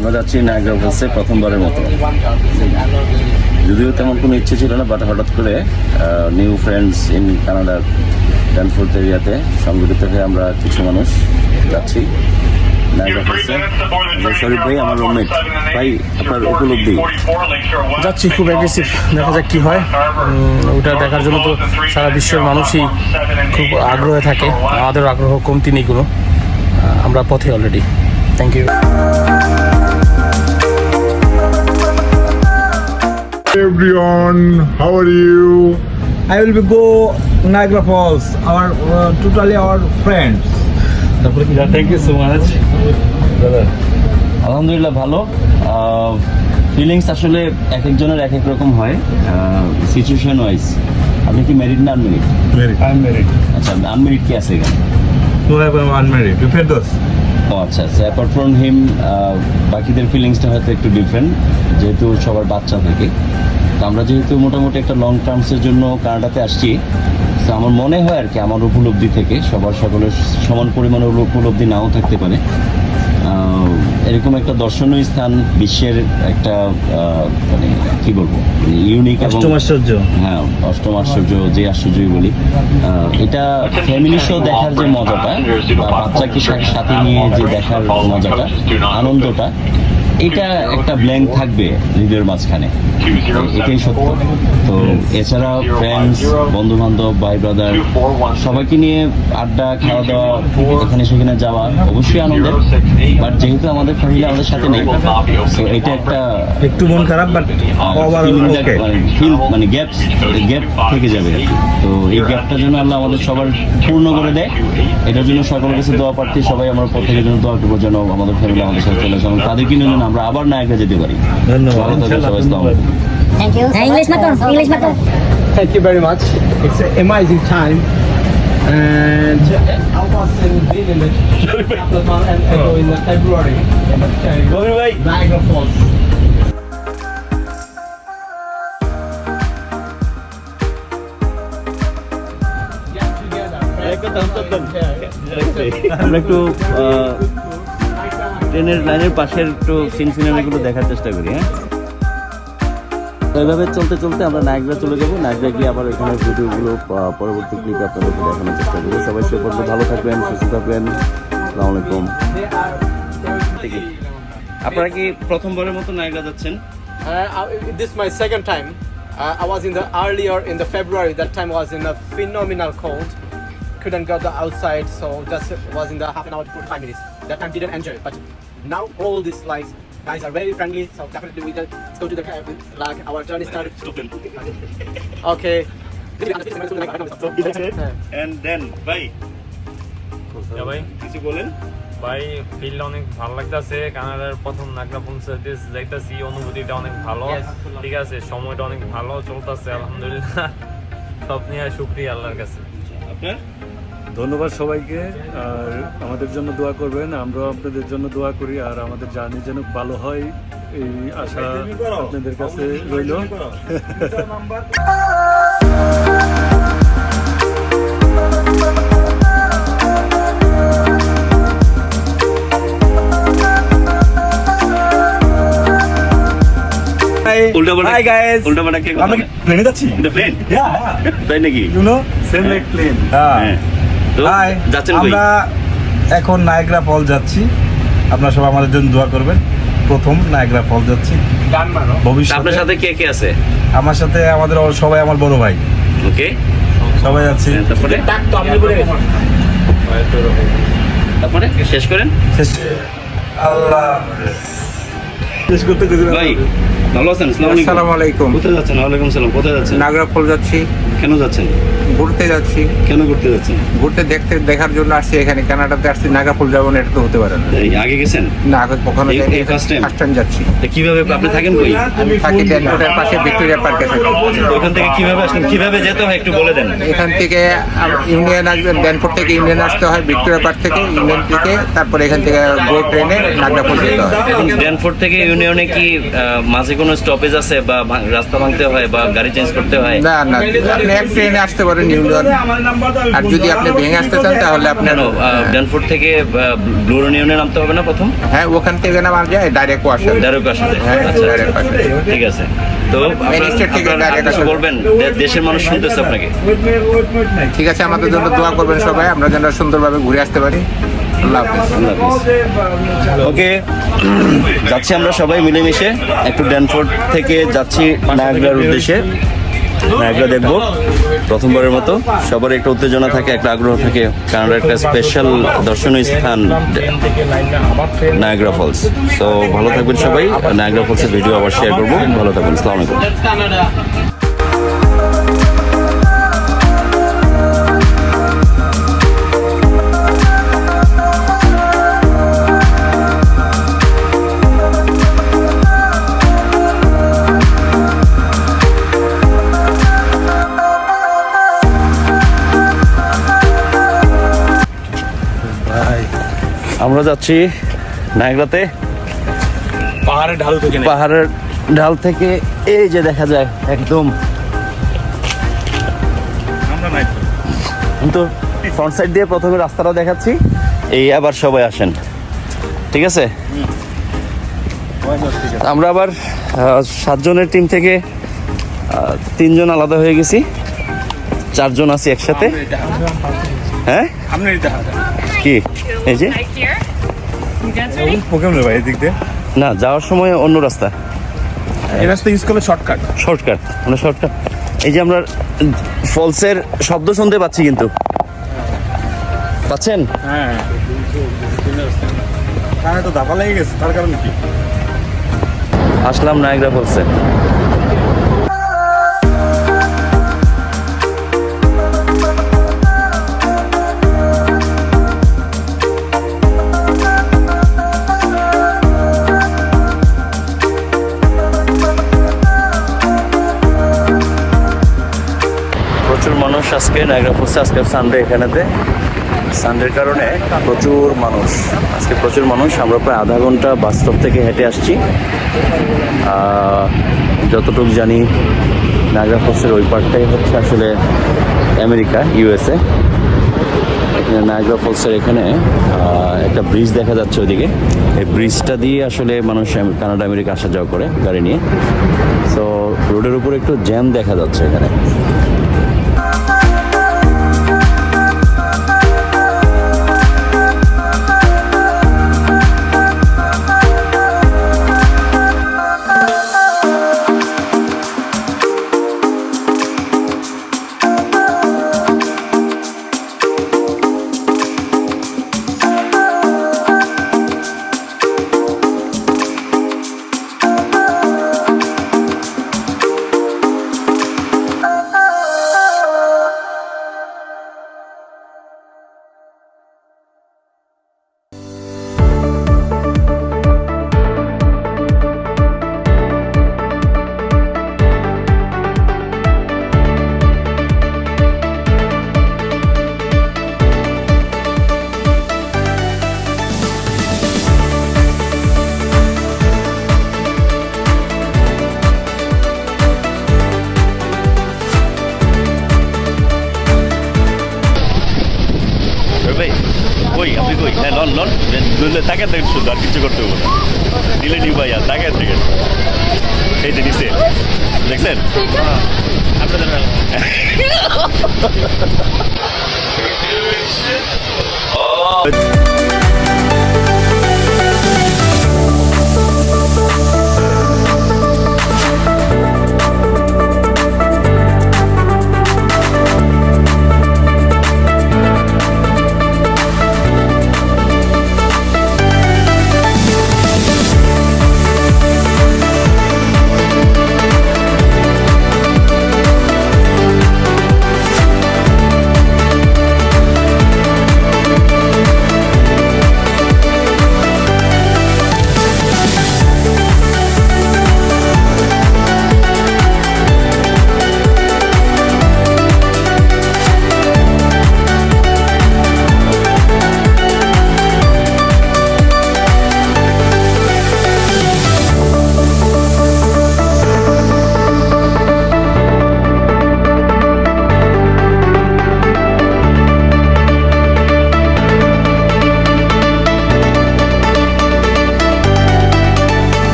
আমরা যাচ্ছি নায়গ্রা ফলসে প্রথমবারের মতো। যদিও তেমন কোনো ইচ্ছে ছিল না বাট হঠাৎ করে নিউ ফ্রেন্ডস ইন কানাডার ড্যানফোর্থ এরিয়াতে সংগঠিত হয়ে আমরা কিছু মানুষ যাচ্ছি নায়গ্রা ফলসে শরীফ ভাই আমার রুমমেট ভাই আপনার উপলব্ধি? যাচ্ছি খুব অ্যাগ্রেসিভ দেখা যাক কি হয়। ওটা দেখার জন্য তো সারা বিশ্বের মানুষই খুব আগ্রহে থাকে আমাদের আগ্রহ কমতি নেই কোনো। আমরা পথে already thank you everyone how are you I will be go Niagara Falls. Our uh, totally our friends. Thank you so much আলহামদুলিল্লাহ ভালো ফিলিংস আসলে এক একজনের এক এক রকম হয় সিচুয়েশন ওয়াইজ আপনি কি ম্যারিড না unmarried married I am married. আচ্ছা আনমেরিড কি আছে এখানে am unmarried. You feel those? ও আচ্ছা আচ্ছা। অ্যাপার্ট ফ্রম হিম বাকিদের ফিলিংসটা হয়তো একটু ডিফারেন্ট যেহেতু সবার বাচ্চা থাকে। তো আমরা যেহেতু মোটামুটি একটা লং টার্মসের জন্য কানাডাতে আসছি, তো আমার মনে হয় আর কি আমার উপলব্ধি থেকে সবার সকলের সমান পরিমাণে উপলব্ধি নাও থাকতে পারে। এরকম একটা দর্শনীয় স্থান বিশ্বের একটা মানে কি বলব ইউনিক অষ্টম আশ্চর্য। হ্যাঁ অষ্টম আশ্চর্য যে আশ্চর্যই বলি এটা ফ্যামিলি সহ দেখার যে মজাটা বাচ্চাকে সাথে নিয়ে যে দেখার মজাটা আনন্দটা এটা একটা ব্ল্যাঙ্ক থাকবে হৃদয়ের মাঝখানে। এটাই সত্য। তো এছাড়া ফ্রেন্ডস বন্ধু বান্ধব ভাই ব্রাদার সবাইকে নিয়ে আড্ডা খাওয়া দাওয়া এখানে সেখানে যাওয়া অবশ্যই আনন্দের। বাট যেহেতু আমাদের ফ্যামিলি আমাদের সাথে নেই তো এটা একটা একটু মন খারাপ বাট মানে feel মানে গ্যাপস গ্যাপ থেকে যাবে তো এই গ্যাপটার জন্য আল্লাহ আমাদের সবার পূর্ণ করে দেয়। এটার জন্য সকলের কাছে দোয়া প্রার্থী সবাই আমরা প্রত্যেকের জন্য দোয়া করব যেন আমাদের ফ্যামিলি আমাদের সাথে চলে আসে। এবং তাদেরকে নিয়ে যেন আমরা আবার নায়করা যেতে পারি ধন্যবাদ you. English mato, English mato. Thank you very much. It's an amazing time. And I was in Greenland couple of months ago in February. Okay. Niagara Falls. Get together. আমরা একটু ট্রেনের লাইনের পাশের একটু সিন সিনেমাগুলো দেখার চেষ্টা করি হ্যাঁ এইভাবে চলতে চলতে আমরা নায়করা চলে যাব নায়করা গিয়ে আবার এখানে ভিডিওগুলো পরবর্তী ক্লিপে আপনাদেরকে দেখানোর চেষ্টা করব সবাই সে পর্যন্ত ভালো থাকবেন সুস্থ থাকবেন আসসালামু আলাইকুম আপনারা কি প্রথমবারের মতো নায়করা যাচ্ছেন my second time. Uh, I was in the earlier in the February. That time was in a phenomenal cold. Couldn't go the outside, so just was in the half an hour to 45 minutes. That time didn't enjoy. But now all these like guys are very friendly. So definitely we let's go to the ca- like our journey started. Okay. দেন ভাই হ্যাঁ ভাই কিছু বলেন ভাই field অনেক ভালো লাগতেছে কানাডার প্রথম নাগরা পৌঁছাতে যাইতাছি অনুভূতিটা অনেক ভালো ঠিক আছে সময়টা অনেক ভালো চলতেছে আলহামদুলিল্লাহ সব নিয়ে শুক্রিয়া আল্লাহর কাছে আপনার ধন্যবাদ সবাইকে আর আমাদের জন্য দোয়া করবেন আমরাও আপনাদের জন্য দোয়া করি আর আমাদের জার্নি যেন ভালো হয় এই আশা আপনাদের কাছে রইল। Hi guys. উল্টা পাল্টা কে কথা আমি প্লেনে যাচ্ছি? প্লেন Yeah, তাই নাকি? You know? Same like plane হ্যাঁ। যাচ্ছেন আমরা এখন নায়গ্রা ফল যাচ্ছি। আপনারা সবাই আমাদের জন্য দোয়া করবেন। প্রথম নায়গ্রা ফল যাচ্ছি। ভবিষ্যৎ আপনার সাথে কে কে আছে? আমার সাথে আমাদের সবাই আমার বড় ভাই। ওকে। সবাই যাচ্ছি। তারপরে? তারপরে? শেষ করেন? শেষ আল্লাহ। শেষ করতে ভাই ভালো আছেন? আসসালামু আলাইকুম। কোথায় যাচ্ছেন? ওয়ালাইকুম সালাম কোথায় যাচ্ছেন? নাগরা যাচ্ছি। কেন যাচ্ছেন? ঘুরতে যাচ্ছি। কেন ঘুরতে যাচ্ছেন? ঘুরতে দেখতে দেখার জন্য আসছি এখানে। কানাডাতে আসছি নাগরা যাব না এটা তো হতে পারে না। আগে গেছেন? না আগে কখনো যাইনি। এই first ফার্স্ট টাইম যাচ্ছি। কীভাবে আপনি থাকেন কই? আমি থাকি ড্যানফোর্টের পাশে ভিক্টোরিয়া পার্কে থাকি। ওখান থেকে কীভাবে আসলেন? কীভাবে যেতে হয় একটু বলে দেন। এখান থেকে ইউনিয়ন আসবেন ড্যানফোর্ট থেকে ইউনিয়ন আসতে হয় ভিক্টোরিয়া পার্ক থেকে ইউনিয়ন থেকে তারপরে এখান থেকে গো ট্রেনে নাগরা যেতে হয়। ড্যানফোর্ড থেকে ইউনিয়নে কি মাঝে কোনো স্টপেজ আছে বা রাস্তা ভাঙতে হয় বা গাড়ি চেঞ্জ করতে হয় না না আপনি এক ট্রেনে আসতে পারেন নিউ ইয়র্ক আর যদি আপনি ভেঙে আসতে চান তাহলে আপনার কেন থেকে ব্লু ইউনিয়নে নামতে হবে না প্রথম হ্যাঁ ওখান থেকে নামার যায় ডাইরেক্ট ওয়াশার ডাইরেক্ট আসলে হ্যাঁ আচ্ছা ডাইরেক্ট ওয়াশার ঠিক আছে তো। বলবেন দেশের মানুষ শুনতেছে আপনাকে ঠিক আছে আমাদের জন্য দোয়া করবেন সবাই আমরা যেন সুন্দরভাবে ঘুরে আসতে পারি ওকে, যাচ্ছি আমরা সবাই মিলেমিশে, একটু ড্যানফোর্ড থেকে যাচ্ছি নায়াগ্রার উদ্দেশ্যে। নায়াগ্রা দেখব, প্রথমবারের মতো। সবার একটা উত্তেজনা থাকে, একটা আগ্রহ থাকে। কানাডার একটা স্পেশাল দর্শনীয় স্থান, নায়াগ্রা ফলস তো ভালো থাকবেন সবাই। নায়াগ্রা ফলসের ভিডিও আবার শেয়ার করব। ভালো থাকবেন, আসসালামু আমরা যাচ্ছি নায়াগ্রাতে পাহাড়ের ঢালু থেকে পাহাড়ের ঢাল থেকে এই যে দেখা যায় একদম। কিন্তু ফ্রন্ট সাইড দিয়ে প্রথমে রাস্তাটা দেখাচ্ছি এই আবার সবাই আসেন। ঠিক আছে? আমরা আবার আহ, সাতজনের টিম থেকে তিনজন আলাদা হয়ে গেছি। চারজন আছি একসাথে। হ্যাঁ। কি? এই যে? দিয়ে? না যাওয়ার সময় অন্য রাস্তা। এই রাস্তা ইউজ করলে শর্টকাট শর্টকাট মানে শর্টকাট এই যে আমরা ফলসের শব্দ শুনতে পাচ্ছি কিন্তু। পাচ্ছেন? হ্যাঁ। কানে তো লেগে গেছে তার কারণ কি? আসলাম নায়গ্রা ফলসে প্রচুর মানুষ আজকে নায়গ্রা ফলসে, আজকে সানডে এখানেতে। সানডের কারণে প্রচুর মানুষ, আজকে প্রচুর মানুষ। আমরা প্রায় আধা ঘণ্টা বাস স্টপ থেকে হেঁটে আসছি। যতটুকু জানি নাগরা ফলসের ওই পার্টটাই হচ্ছে আসলে আমেরিকা ইউএসএ এখানে নাগরা ফলসের এখানে একটা ব্রিজ দেখা যাচ্ছে ওইদিকে। এই ব্রিজটা দিয়ে আসলে মানুষ কানাডা, আমেরিকা আসা যাওয়া করে গাড়ি নিয়ে। সো রোডের উপর একটু জ্যাম দেখা যাচ্ছে এখানে। তাকে দেখেন শুধু আর কিছু করতে হবে না। দিলে নি ভাইয়া তাকে দেখেন এই যে নিচে দেখছেন? আপনাদের